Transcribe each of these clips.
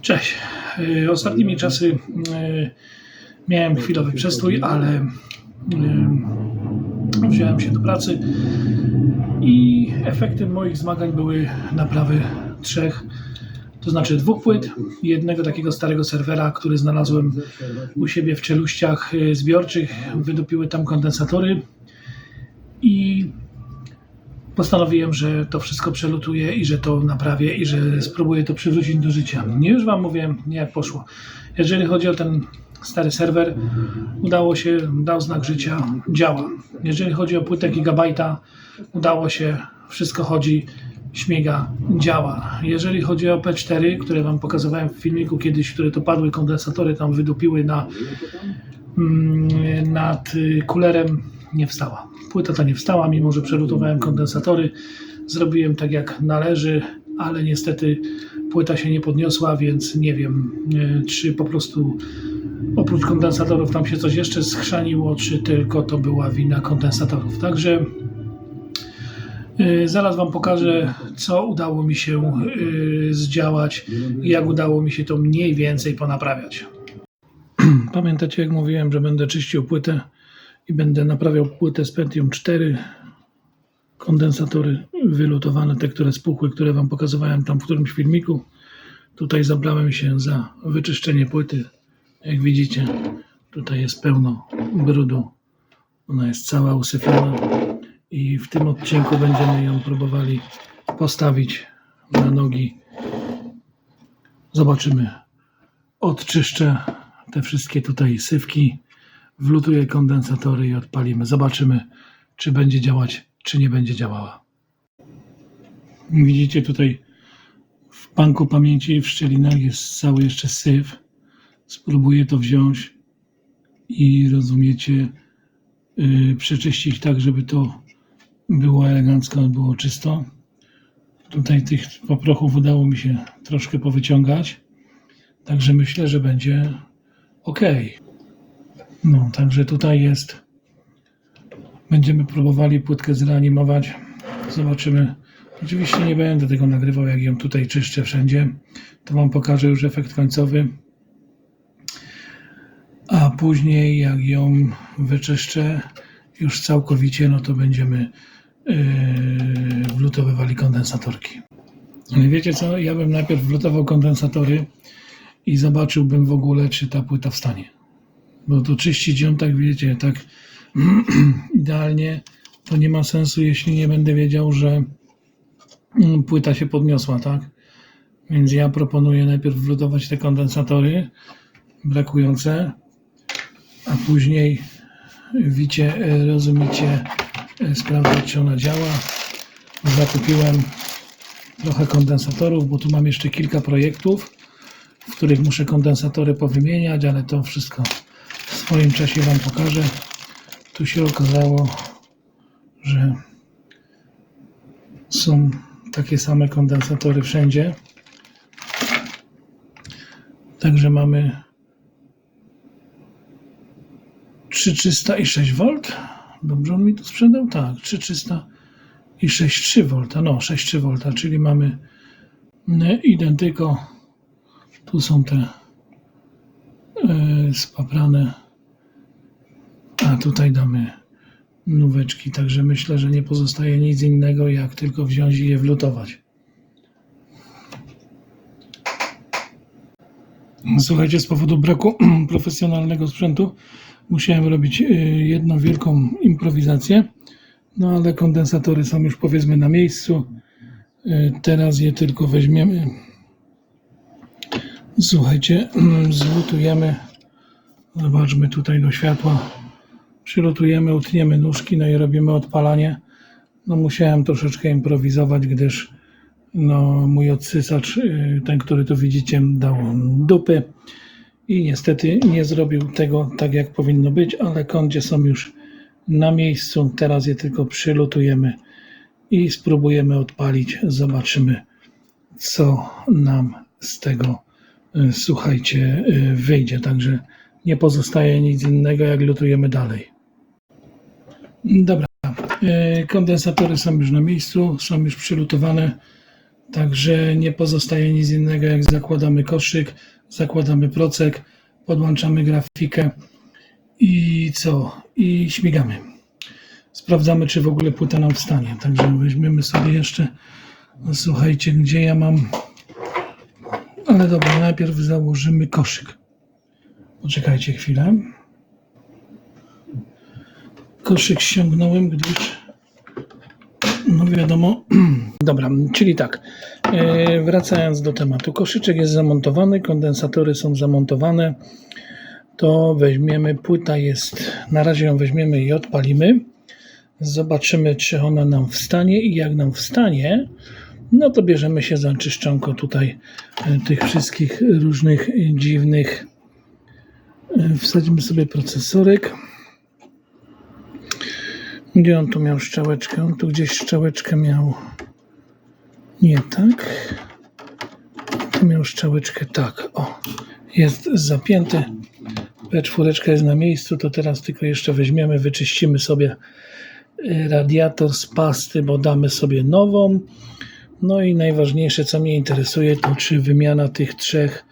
Cześć. Y, Ostatnimi czasy y, miałem chwilowy przestój, ale y, wziąłem się do pracy i efektem moich zmagań były naprawy trzech, to znaczy dwóch płyt jednego takiego starego serwera, który znalazłem u siebie w czeluściach zbiorczych. Wydupiły tam kondensatory i postanowiłem, że to wszystko przelutuję i że to naprawię i że spróbuję to przywrócić do życia. Nie już Wam mówię, jak poszło. Jeżeli chodzi o ten stary serwer, udało się, dał znak życia, działa. Jeżeli chodzi o płytę gigabajta, udało się, wszystko chodzi, śmiga, działa. Jeżeli chodzi o P4, które Wam pokazywałem w filmiku kiedyś, które to padły, kondensatory tam wydupiły na, mm, nad kulerem, nie wstała. Płyta ta nie wstała, mimo że przelutowałem kondensatory. Zrobiłem tak jak należy, ale niestety płyta się nie podniosła, więc nie wiem, y, czy po prostu oprócz kondensatorów tam się coś jeszcze schrzaniło, czy tylko to była wina kondensatorów. Także y, zaraz Wam pokażę, co udało mi się y, zdziałać i jak udało mi się to mniej więcej ponaprawiać. Pamiętacie, jak mówiłem, że będę czyścił płytę i będę naprawiał płytę z Pentium 4. Kondensatory wylutowane, te, które spuchły, które Wam pokazywałem tam w którymś filmiku. Tutaj zabrałem się za wyczyszczenie płyty. Jak widzicie, tutaj jest pełno brudu. Ona jest cała usyfiona i w tym odcinku będziemy ją próbowali postawić na nogi. Zobaczymy. Odczyszczę te wszystkie tutaj sywki, wlutuję kondensatory i odpalimy. Zobaczymy, czy będzie działać, czy nie będzie działała. Widzicie tutaj w banku pamięci w szczelinach jest cały jeszcze syf. Spróbuję to wziąć i rozumiecie, yy, przeczyścić tak, żeby to było elegancko, było czysto. Tutaj tych poprochów udało mi się troszkę powyciągać. Także myślę, że będzie ok. No, także tutaj jest. Będziemy próbowali płytkę zreanimować. Zobaczymy. Oczywiście nie będę tego nagrywał, jak ją tutaj czyszczę wszędzie. To Wam pokażę już efekt końcowy. A później, jak ją wyczyszczę już całkowicie, no to będziemy yy, wlutowywali kondensatorki. Wiecie co? Ja bym najpierw wlutował kondensatory i zobaczyłbym w ogóle, czy ta płyta wstanie. Bo to czyścić ją tak, wiecie, tak idealnie, to nie ma sensu, jeśli nie będę wiedział, że mm, płyta się podniosła, tak? Więc ja proponuję najpierw wlutować te kondensatory brakujące, a później wicie, e, rozumiecie, e, sprawdzać, czy ona działa. Zakupiłem trochę kondensatorów, bo tu mam jeszcze kilka projektów, w których muszę kondensatory powymieniać, ale to wszystko w swoim czasie Wam pokażę. Tu się okazało, że są takie same kondensatory wszędzie. Także mamy 3300 i 6 V. Dobrze on mi to sprzedał? Tak, 3300 i 6,3 V. No, 6,3 V, czyli mamy identyko. Tu są te yy, spaprane. A tutaj damy nóweczki, także myślę, że nie pozostaje nic innego, jak tylko wziąć i je wlutować. Słuchajcie, z powodu braku profesjonalnego sprzętu musiałem robić y, jedną wielką improwizację, no ale kondensatory są już powiedzmy na miejscu. Y, Teraz je tylko weźmiemy. Słuchajcie, zlutujemy. Zobaczmy tutaj do światła. Przylutujemy, utniemy nóżki, no i robimy odpalanie. No musiałem troszeczkę improwizować, gdyż no, mój odsysacz, y, ten, który tu widzicie, dał dupy i niestety nie zrobił tego tak, jak powinno być, ale kądzie są już na miejscu. Teraz je tylko przylutujemy i spróbujemy odpalić. Zobaczymy, co nam z tego, y, słuchajcie, y, wyjdzie. Także nie pozostaje nic innego, jak lutujemy dalej. Dobra, y, kondensatory są już na miejscu, są już przylutowane. Także nie pozostaje nic innego, jak zakładamy koszyk, zakładamy procek, podłączamy grafikę i co? I śmigamy. Sprawdzamy, czy w ogóle płyta nam wstanie. Także weźmiemy sobie jeszcze, no słuchajcie, gdzie ja mam. Ale dobra, najpierw założymy koszyk. Poczekajcie chwilę. Koszyk ściągnąłem, gdyż no wiadomo. Dobra, czyli tak. e, Wracając do tematu. Koszyczek jest zamontowany, kondensatory są zamontowane. To weźmiemy, płyta jest, na razie ją weźmiemy i odpalimy. Zobaczymy, czy ona nam wstanie i jak nam wstanie, no to bierzemy się za czyszczonko tutaj e, tych wszystkich różnych e, dziwnych. e, Wsadzimy sobie procesorek. Gdzie on tu miał szczałeczkę? On tu gdzieś szczałeczkę miał. Nie tak. Tu miał szczałeczkę tak. O, jest zapięty. P4 jest na miejscu, to teraz tylko jeszcze weźmiemy, wyczyścimy sobie y, radiator z pasty, bo damy sobie nową. No i najważniejsze, co mnie interesuje, to czy wymiana tych trzech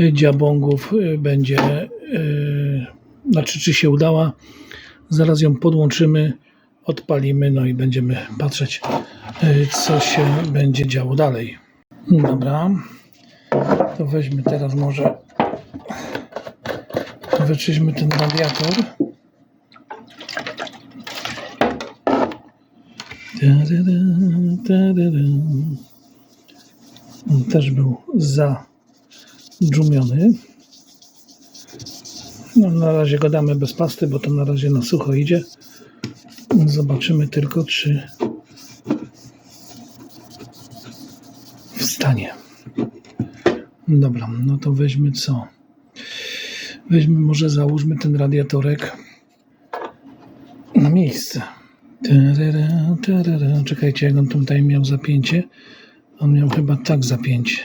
y, dziabongów y, będzie, y, znaczy czy się udała. Zaraz ją podłączymy, odpalimy, no i będziemy patrzeć, y, co się będzie działo dalej. Dobra, to weźmy teraz może, wyczyśmy ten radiator. On też był zadżumiony. No, na razie go damy bez pasty, bo to na razie na sucho idzie. Zobaczymy tylko, czy wstanie. Dobra, no to weźmy co? Weźmy, może załóżmy ten radiatorek na miejsce. Czekajcie, jak on tutaj miał zapięcie. On miał chyba tak zapięcie.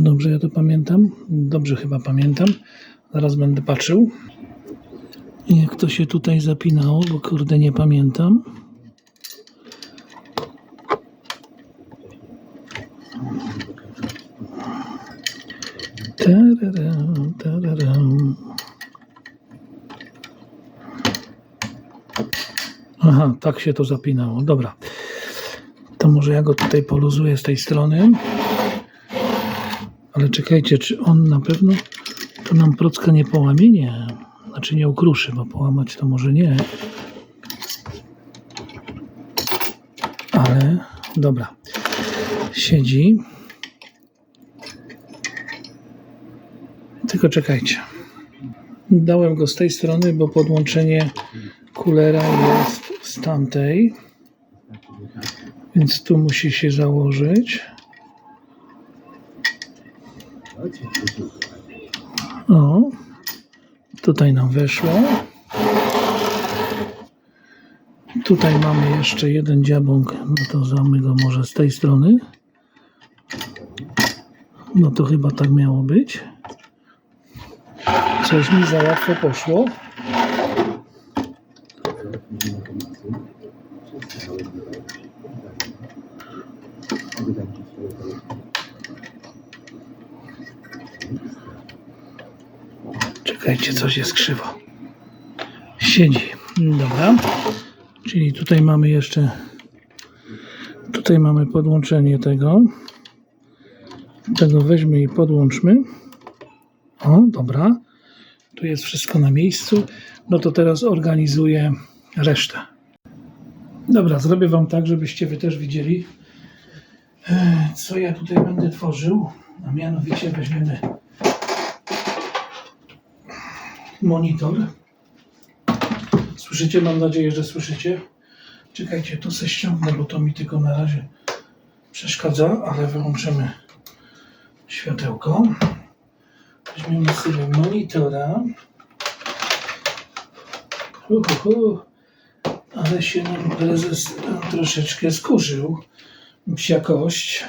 Dobrze ja to pamiętam? Dobrze chyba pamiętam. Zaraz będę patrzył. Jak to się tutaj zapinało, bo kurde nie pamiętam. Tarara, tarara. Aha, tak się to zapinało. Dobra. To może ja go tutaj poluzuję z tej strony. Ale czekajcie, czy on na pewno to nam procka nie połamie? Nie. Znaczy nie ukruszy, bo połamać to może nie. Ale dobra. Siedzi. Tylko czekajcie. Dałem go z tej strony, bo podłączenie kulera jest z tamtej. Więc tu musi się założyć. O, tutaj nam weszło. Tutaj mamy jeszcze jeden dziabąk, no to zamy go może z tej strony. No to chyba tak miało być. Coś mi za łatwo poszło. Czekajcie, coś jest krzywo. Siedzi. Dobra. Czyli tutaj mamy jeszcze. Tutaj mamy podłączenie tego. Tego weźmy i podłączmy. O, dobra. Tu jest wszystko na miejscu. No to teraz organizuję resztę. Dobra, zrobię Wam tak, żebyście Wy też widzieli, e, co ja tutaj będę tworzył. A mianowicie weźmiemy monitor. Słyszycie? Mam nadzieję, że słyszycie. Czekajcie, tu se ściągnę, bo to mi tylko na razie przeszkadza, ale wyłączymy światełko. Weźmiemy sobie monitora. Hu, hu, hu. Ale się nam prezes troszeczkę skurzył. Psia kość.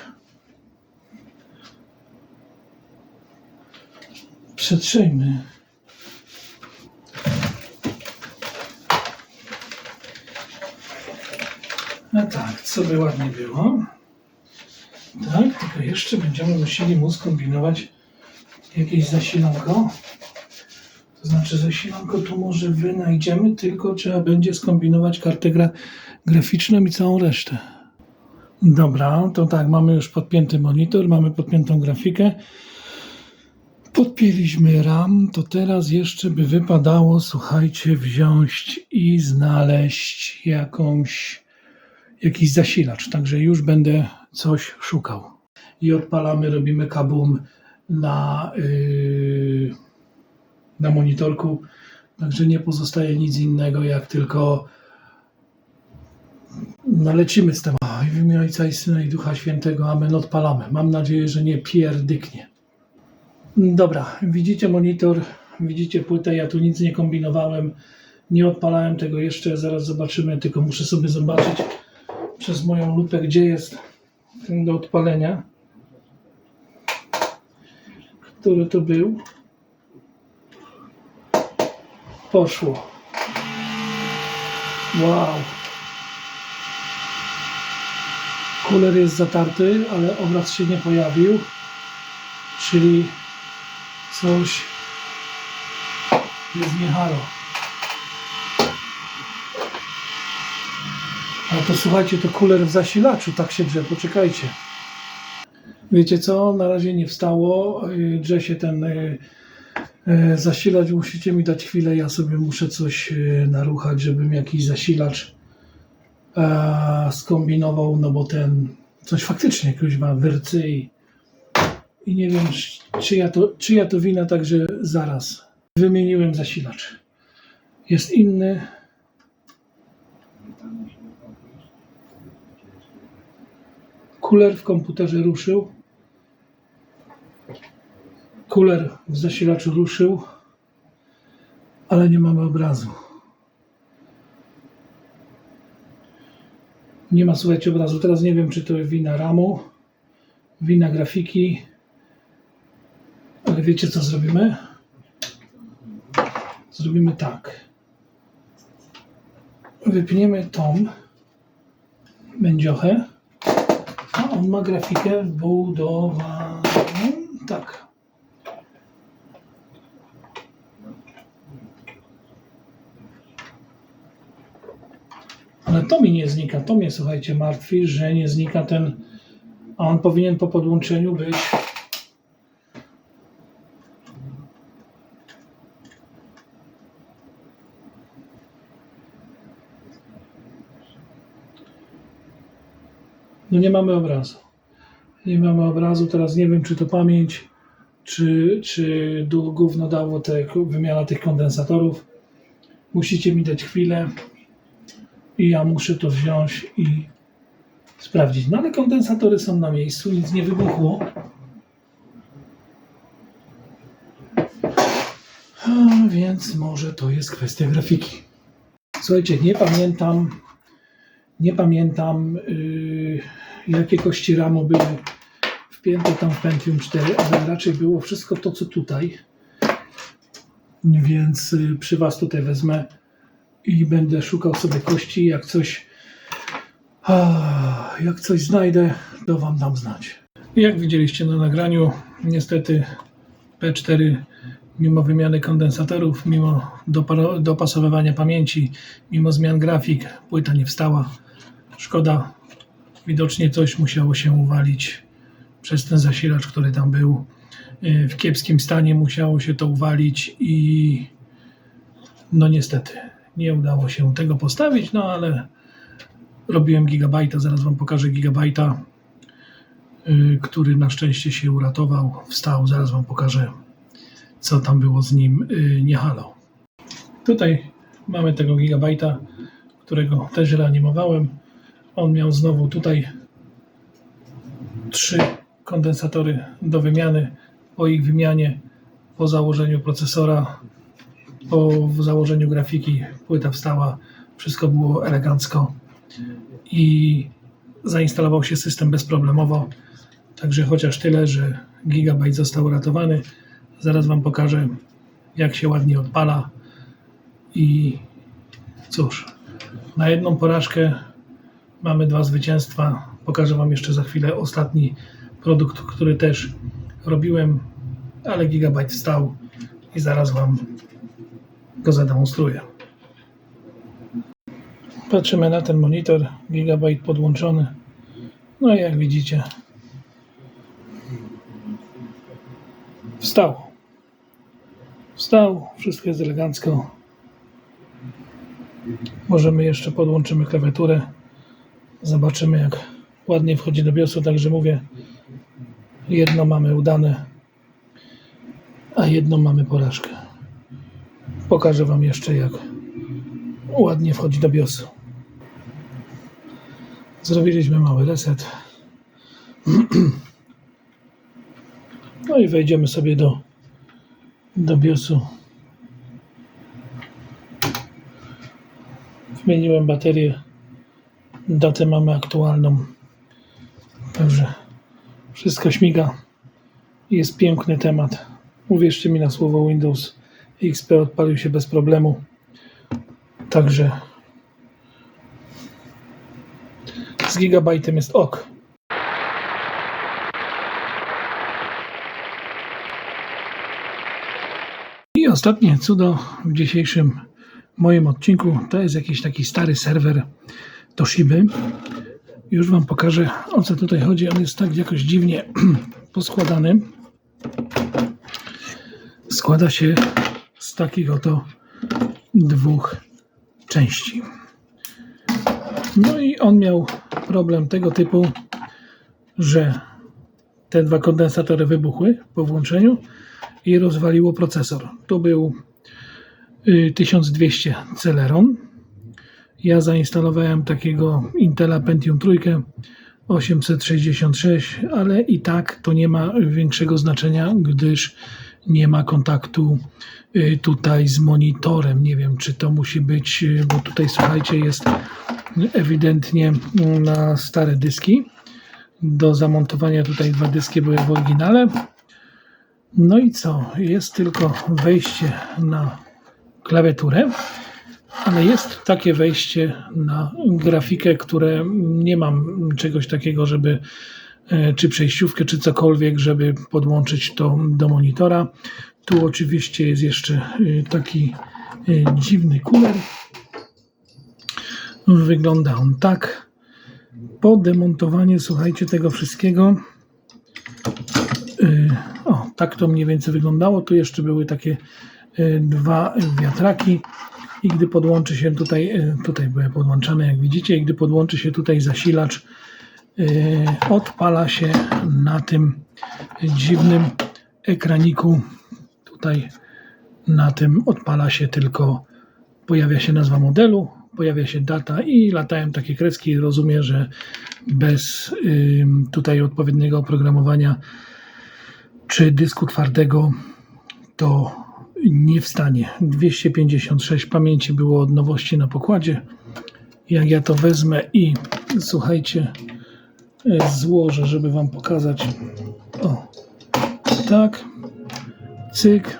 No tak, co by ładnie było. Tylko jeszcze będziemy musieli mu skombinować jakieś zasilanko. To znaczy zasilanko tu może wynajdziemy, tylko trzeba będzie skombinować kartę gra graficzną i całą resztę. Dobra, to tak, mamy już podpięty monitor, mamy podpiętą grafikę. Podpięliśmy RAM, to teraz jeszcze by wypadało, słuchajcie, wziąć i znaleźć jakąś, jakiś zasilacz. Także już będę coś szukał. I odpalamy, robimy kabum na, yy, na monitorku. Także nie pozostaje nic innego, jak tylko nalecimy z tematem. W imię Ojca i Syna i Ducha Świętego. Amen. Odpalamy. Mam nadzieję, że nie pierdyknie. Dobra, widzicie monitor, widzicie płytę, ja tu nic nie kombinowałem, nie odpalałem tego jeszcze, zaraz zobaczymy, tylko muszę sobie zobaczyć przez moją lupę, gdzie jest ten do odpalenia, który to był. Poszło. Wow. Kuler jest zatarty, ale obraz się nie pojawił, czyli coś jest niehalo. A to słuchajcie, to kuler w zasilaczu tak się drze, poczekajcie. Wiecie co, na razie nie wstało, yy, drze się ten yy, yy, zasilacz, musicie mi dać chwilę, ja sobie muszę coś naruchać, żebym jakiś zasilacz e, skombinował, no bo ten coś faktycznie kuźwa wyrcy i, i nie wiem czyja to, czyja to wina, także zaraz wymieniłem zasilacz. Jest inny. Kuler w komputerze ruszył. Kuler w zasilaczu ruszył, ale nie mamy obrazu. Nie ma, słuchajcie, obrazu. Teraz nie wiem, czy to wina ramu, wina grafiki, ale wiecie, co zrobimy? Zrobimy tak. Wypniemy tą będziochę, a on ma grafikę wbudowaną. Tak. Ale to mi nie znika. To mnie, słuchajcie, martwi, że nie znika ten. A on powinien po podłączeniu być. No nie mamy obrazu. Nie mamy obrazu. Teraz nie wiem, czy to pamięć, czy, czy gówno dało te, wymiana tych kondensatorów. Musicie mi dać chwilę i ja muszę to wziąć i sprawdzić. No ale kondensatory są na miejscu, nic nie wybuchło. A, więc może to jest kwestia grafiki. Słuchajcie, nie pamiętam, nie pamiętam yy, jakie kości ramu były wpięte tam w Pentium 4, ale raczej było wszystko to, co tutaj. Więc y, przy Was tutaj wezmę i będę szukał sobie kości. Jak coś, jak coś znajdę, to Wam dam znać. Jak widzieliście na nagraniu, niestety P4, mimo wymiany kondensatorów, mimo dopasowywania pamięci, mimo zmian grafik, płyta nie wstała. Szkoda, widocznie coś musiało się uwalić przez ten zasilacz, który tam był. Yy, W kiepskim stanie musiało się to uwalić i no niestety nie udało się tego postawić, no ale robiłem gigabajta, zaraz Wam pokażę gigabajta, yy, który na szczęście się uratował, wstał, zaraz Wam pokażę co tam było z nim yy, nie halo. Tutaj mamy tego gigabajta, którego też reanimowałem. On miał znowu tutaj trzy kondensatory do wymiany. Po ich wymianie, po założeniu procesora, po założeniu grafiki, płyta wstała, wszystko było elegancko i zainstalował się system bezproblemowo. Także chociaż tyle, że gigabajt został uratowany. Zaraz Wam pokażę, jak się ładnie odpala. I cóż, na jedną porażkę mamy dwa zwycięstwa. Pokażę Wam jeszcze za chwilę ostatni produkt, który też robiłem, ale Gigabyte wstał i zaraz Wam go zademonstruję. Patrzymy na ten monitor, Gigabyte podłączony. No i jak widzicie, wstał. Wstał, wszystko jest elegancko. Możemy jeszcze podłączymy klawiaturę. Zobaczymy jak ładnie wchodzi do BIOSu, także mówię, jedno mamy udane, a jedno mamy porażkę. Pokażę Wam jeszcze jak ładnie wchodzi do BIOSu. Zrobiliśmy mały reset. No i wejdziemy sobie do, do BIOSu. Wymieniłem baterię. Datę mamy aktualną. Także wszystko śmiga. Jest piękny temat. Uwierzcie mi na słowo Windows XP odpalił się bez problemu. Także z gigabajtem jest ok. I ostatnie cudo w dzisiejszym moim odcinku to jest jakiś taki stary serwer Toshiby. Już Wam pokażę o co tutaj chodzi. On jest tak jakoś dziwnie poskładany. Składa się z takich oto dwóch części. No i on miał problem tego typu, że te dwa kondensatory wybuchły po włączeniu i rozwaliło procesor. Tu był y, 1200 Celeron. Ja zainstalowałem takiego Intela Pentium 3 866, ale i tak to nie ma większego znaczenia, gdyż nie ma kontaktu y, tutaj z monitorem. Nie wiem, czy to musi być, y, bo tutaj słuchajcie, jest ewidentnie na stare dyski. Do zamontowania tutaj dwa dyski były w oryginale. No i co? Jest tylko wejście na klawiaturę, ale jest takie wejście na grafikę, które nie mam czegoś takiego, żeby e, czy przejściówkę, czy cokolwiek, żeby podłączyć to do monitora. Tu oczywiście jest jeszcze e, taki e, dziwny kuler. Wygląda on tak. Po demontowaniu, słuchajcie, tego wszystkiego. O, tak to mniej więcej wyglądało. Tu jeszcze były takie dwa wiatraki. I gdy podłączy się tutaj, y, tutaj były podłączane, jak widzicie, i gdy podłączy się tutaj zasilacz, y, odpala się na tym dziwnym ekraniku. Tutaj na tym odpala się tylko, pojawia się nazwa modelu, pojawia się data i latają takie kreski. Rozumiem, że bez tutaj odpowiedniego oprogramowania czy dysku twardego to nie wstanie. 256 pamięci było od nowości na pokładzie. Jak ja to wezmę i słuchajcie, e, złożę, żeby Wam pokazać. O, tak, cyk.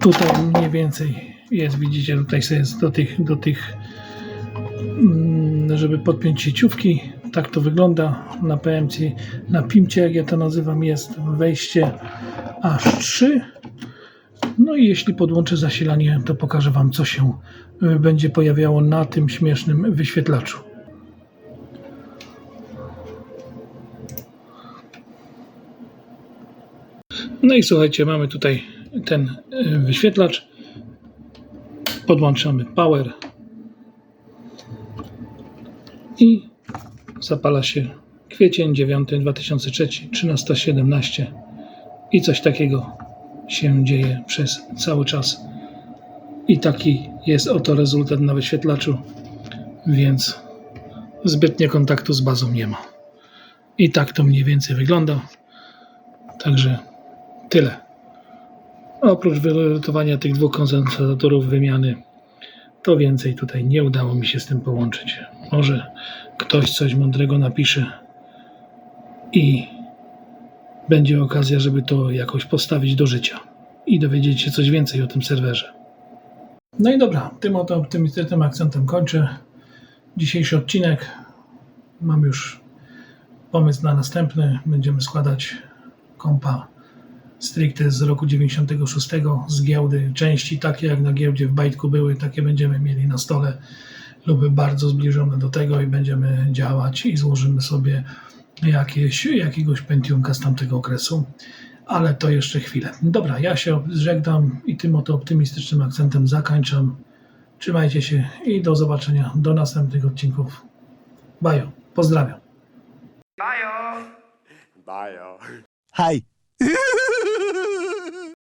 Tutaj mniej więcej jest, widzicie, tutaj jest do tych, do tych, mm, żeby podpiąć sieciówki. Tak to wygląda na PMC. Na PIMcie, jak ja to nazywam, jest wejście aż 3. No i jeśli podłączę zasilanie, to pokażę Wam, co się y, będzie pojawiało na tym śmiesznym wyświetlaczu. No i słuchajcie, mamy tutaj ten y, wyświetlacz. Podłączamy power i zapala się kwiecień 9 2003 13.17 i coś takiego się dzieje przez cały czas. I taki jest oto rezultat na wyświetlaczu, więc zbytnio kontaktu z bazą nie ma. I tak to mniej więcej wygląda. Także tyle. Oprócz wylutowania tych dwóch kondensatorów wymiany, to więcej tutaj nie udało mi się z tym połączyć. Może ktoś coś mądrego napisze i będzie okazja, żeby to jakoś postawić do życia i dowiedzieć się coś więcej o tym serwerze. No i dobra, tym oto optymistycznym akcentem kończę dzisiejszy odcinek. Mam już pomysł na następny. Będziemy składać kompa stricte z roku 96 z giełdy. Części takie jak na giełdzie w Bajtku były, takie będziemy mieli na stole lub bardzo zbliżone do tego i będziemy działać i złożymy sobie jakieś, jakiegoś Pentiumka z tamtego okresu. Ale to jeszcze chwilę. Dobra, ja się żegnam i tym oto optymistycznym akcentem zakończam. Trzymajcie się i do zobaczenia do następnych odcinków. Bajo, pozdrawiam. Bajo! Bajo. Hi.